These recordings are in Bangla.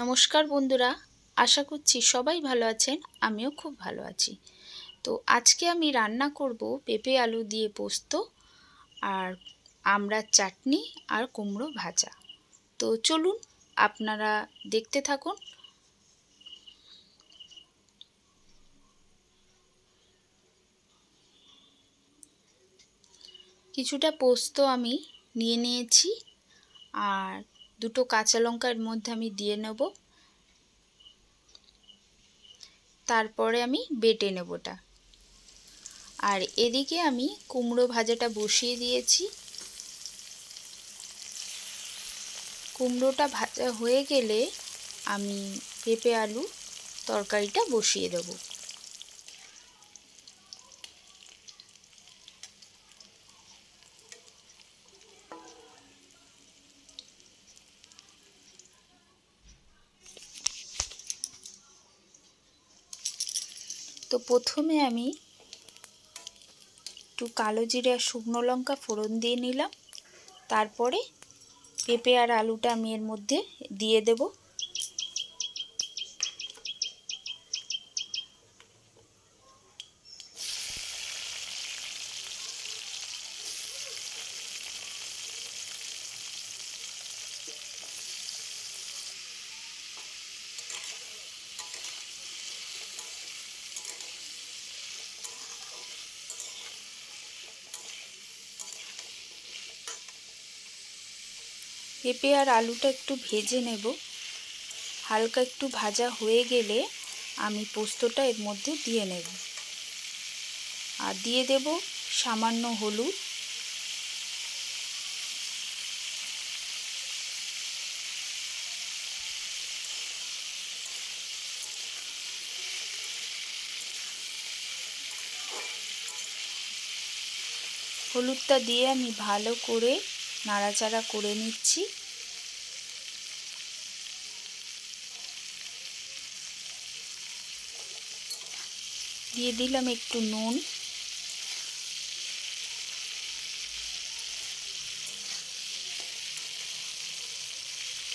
নমস্কার বন্ধুরা, আশা করছি সবাই ভালো আছেন, আমিও খুব ভালো আছি। তো আজকে আমি রান্না করব পেঁপে আলু দিয়ে পোস্ত আর আমড়ার চাটনি আর কুমড়ো ভাজা। তো চলুন আপনারা দেখতে থাকুন। কিছুটা পোস্ত আমি নিয়ে নিয়েছি আর দুটো কাঁচা লঙ্কার মধ্যে আমি দিয়ে নেব। তারপরে আমি বেটে নেব ওটা আর এদিকে আমি কুমড়ো ভাজাটা বসিয়ে দিয়েছি। কুমড়োটা ভাজা হয়ে গেলে আমি পেঁপে আলু তরকারিটা বসিয়ে দেবো। তো প্রথমে আমি একটু কালো জিরে আর শুকনো লঙ্কা ফোড়ন দিয়ে নিলাম। তারপরে পেঁপে আর আলুটা আমি এর মধ্যে দিয়ে দেব। পেঁপে আর আলুটা একটু ভেজে নেব। হালকা একটু ভাজা হয়ে গেলে আমি পোস্তটা এর মধ্যে দিয়ে নেব। আর দিয়ে দেব সামান্য হলুদ। হলুদটা দিয়ে আমি ভালো করে নাড়াচাড়া করে নিচ্ছি। দিয়ে দিলাম একটু নুন।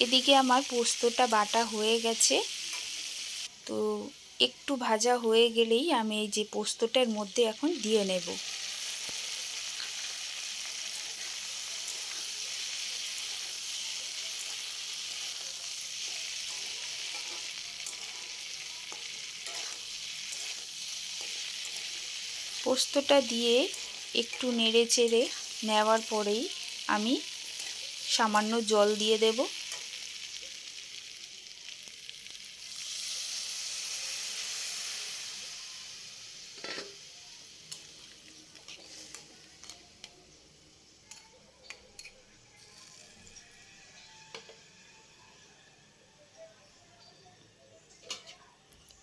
এদিকে আমার পোস্তটা বাটা হয়ে গেছে। তো একটু ভাজা হয়ে গেলেই আমি এই যে পোস্তটার মধ্যে এখন দিয়ে নেব। পোস্তটা দিয়ে একটু নেড়ে চেড়ে নেওয়ার পরেই আমি সামান্য জল দিয়ে দেব।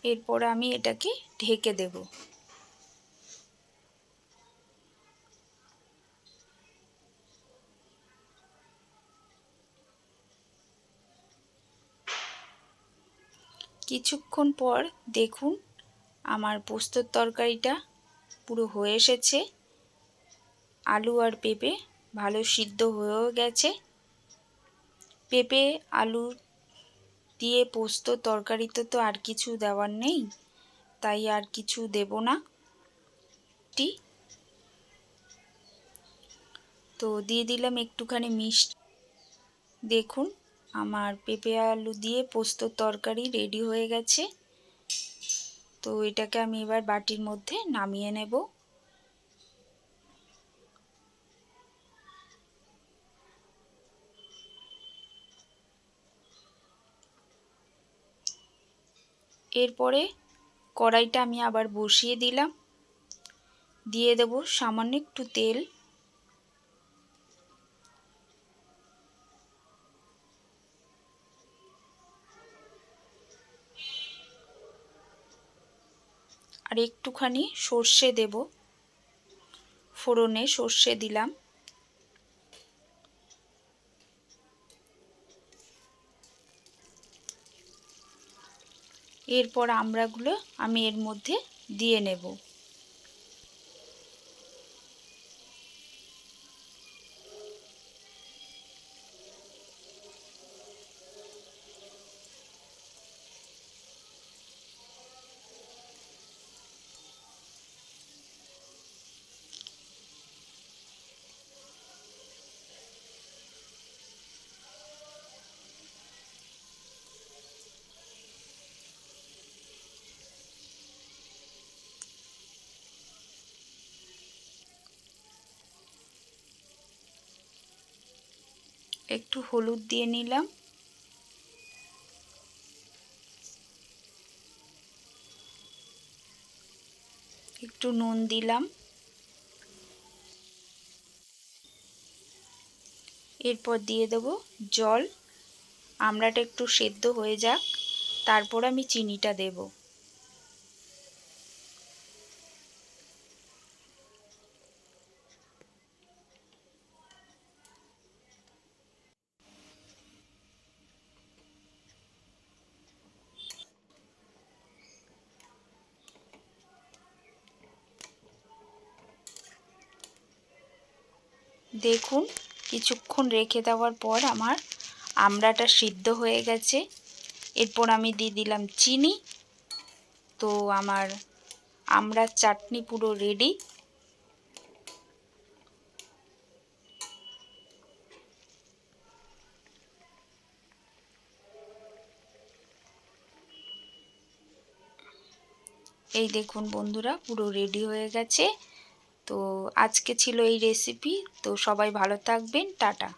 এরপর আমি এটাকে ঢেকে দেবো। কিছুক্ষণ পর দেখুন আমার পোস্তর তরকারিটা পুরো হয়ে এসেছে। আলু আর পেঁপে ভালো সিদ্ধ হয়েও গেছে। পেঁপে, আলু দিয়ে পোস্ত তরকারিতে তো আর কিছু দেওয়ার নেই, তাই আর কিছু দেব না। টি। তো দিয়ে দিলাম একটুখানি মিষ্টি। দেখুন আমার পেঁপে আলু দিয়ে পোস্ত তরকারি রেডি হয়ে গেছে। তো এটাকে আমি এবার বাটির মধ্যে নামিয়ে নেব। এরপরে কড়াইটা আমি আবার বসিয়ে দিলাম। দিয়ে দেব সামান্য একটু তেল। আর একটুখানি সর্ষে দেব। ফোড়নে সর্ষে দিলাম। এরপর আমরাগুলো আমি এর মধ্যে দিয়ে নেব। একটু হলুদ দিয়ে নিলাম। একটু নুন দিলাম। এরপর দিয়ে দেব জল। আমড়াটা একটু সেদ্ধ হয়ে যাক। তারপর আমি চিনিটা দেব। দেখুন, কিছুক্ষণ রেখে দেওয়ার পর আমার আমড়াটা সিদ্ধ হয়ে গেছে। এরপর আমি দিয়ে দিলাম চিনি। তো আমার আমড়ার চাটনি পুরো রেডি এই দেখুন বন্ধুরা, পুরো রেডি হয়ে গেছে। তো আজকে ছিল এই রেসিপি তো সবাই ভালো থাকবেন টাটা।